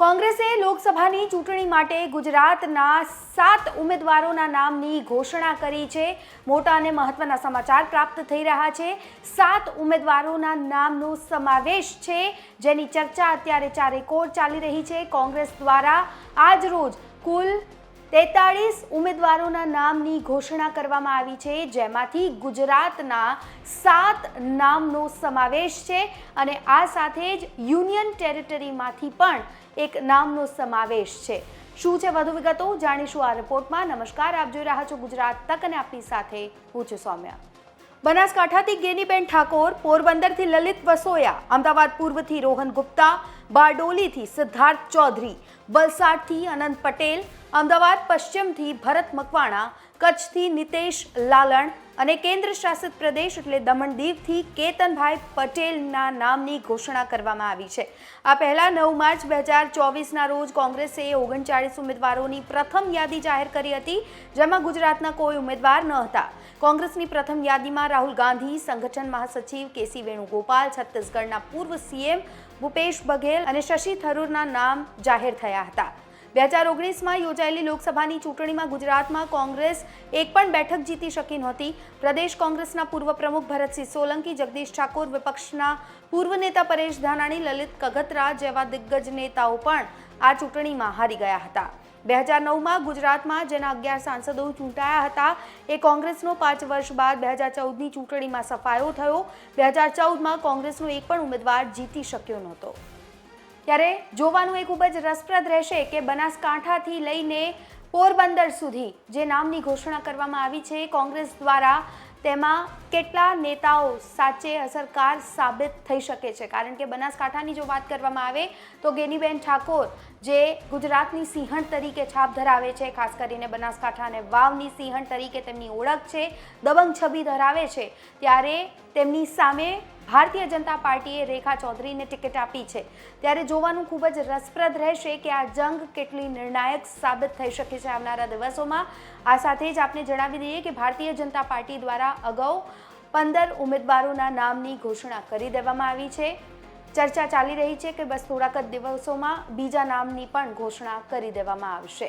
કોંગ્રેસે લોકસભાની ચૂંટણી માટે ગુજરાતના સાત ઉમેદવારોના નામની ઘોષણા કરી છે. મોટા અને મહત્વના સમાચાર પ્રાપ્ત થઈ રહ્યા છે. સાત ઉમેદવારોના નામનો સમાવેશ છે. જેની ચર્ચા અત્યારે ચારે કોર ચાલી રહી છે. કોંગ્રેસ દ્વારા આજ રોજ કુલ તેતાળીસ ઉમેદવારોના નામની ઘોષણા કરવામાં આવી છે, જેમાંથી ગુજરાતના સાત નામનો સમાવેશ છે અને આ સાથે જ યુનિયન ટેરિટરીમાંથી પણ એક નામનો સમાવેશ છે. શું છે વધુ વિગતો? જાણીશું આ રિપોર્ટમાં. નમસ્કાર, આપ જોઈ રહ્યા છો ગુજરાત તક અને આપની સાથે હું છું સૌમ્યા. બનાસકાંઠાથી ગેનીબેન ઠાકોર, પોરબંદરથી લલિત વસોયા, અમદાવાદ પૂર્વથી રોહન ગુપ્તા બારડોલીથી સિદ્ધાર્થ ચૌધરી, વલસાડથી અનંત પટેલ, અમદાવાદ પશ્ચિમથી ભરત મકવાણા, કચ્છથી નિતેશ લાલણ અને કેન્દ્ર શાસિત પ્રદેશ એટલે દમણ દીવથી કેતનભાઈ પટેલના નામની ઘોષણા કરવામાં આવી છે. આ પહેલા નવ માર્ચ બે હજાર ચોવીસના રોજ કોંગ્રેસે ઓગણચાળીસ ઉમેદવારોની પ્રથમ યાદી જાહેર કરી હતી, જેમાં ગુજરાતના કોઈ ઉમેદવાર ન હતા. કોંગ્રેસની પ્રથમ યાદીમાં રાહુલ ગાંધી, સંગઠન મહાસચિવ કેસી વેણુગોપાલ, છત્તીસગઢના પૂર્વ સીએમ ભૂપેશ બઘેલ અને શશી થરૂરના નામ જાહેર થયા હતા. બે હજાર ઓગણીસમાં યોજાયેલી લોકસભાની ચૂંટણીમાં ગુજરાતમાં કોંગ્રેસ એક પણ બેઠક જીતી શકી નહોતી પ્રદેશ કોંગ્રેસના પૂર્વ પ્રમુખ ભરતસિંહ સોલંકી, જગદીશ ઠાકોર, વિપક્ષના પૂર્વ નેતા પરેશ ધાનાણી, લલિત કગતરા જેવા દિગ્ગજ નેતાઓ પણ આ ચૂંટણીમાં હારી ગયા હતા. બે હજાર નવમાં ગુજરાતમાં જેના અગિયાર સાંસદો ચૂંટાયા હતા, એ કોંગ્રેસનો પાંચ વર્ષ બાદ બે હજાર ચૌદની ચૂંટણીમાં સફાયો થયો. બે હજાર ચૌદમાં કોંગ્રેસનો એક પણ ઉમેદવાર જીતી શક્યો નહોતો. ત્યારે જોવાનું એ ખૂબ જ રસપ્રદ રહેશે કે બનાસકાંઠાથી લઈને પોરબંદર સુધી જે નામની ઘોષણા કરવામાં આવી છે, કોંગ્રેસ દ્વારા તેમાં કેટલા નેતાઓ સાચે અસરકાર સાબિત થઈ શકે છે? કારણ કે બનાસકાંઠાની જો વાત કરવામાં આવે તો ગેનીબેન ઠાકોર જે ગુજરાતની સિંહણ તરીકે છાપ ધરાવે છે, ખાસ કરીને બનાસકાંઠા અને વાવની સિંહણ તરીકે તેમની ઓળખ છે, દબંગ છબી ધરાવે છે, ત્યારે તેમની સામે ભારતીય જનતા પાર્ટીએ રેખા ચૌધરીને ટિકિટ આપી છે. ત્યારે જોવાનું ખૂબ જ રસપ્રદ રહેશે કે આ જંગ કેટલી નિર્ણાયક સાબિત થઈ શકે છે આવનારા દિવસોમાં. આ સાથે જ આપને જણાવી દઈએ કે ભારતીય જનતા પાર્ટી દ્વારા અગાઉ પંદર ઉમેદવારોના નામની ઘોષણા કરી દેવામાં આવી છે. ચર્ચા ચાલી રહી છે કે બસ થોડાક જ દિવસોમાં બીજા નામની પણ ઘોષણા કરી દેવામાં આવશે.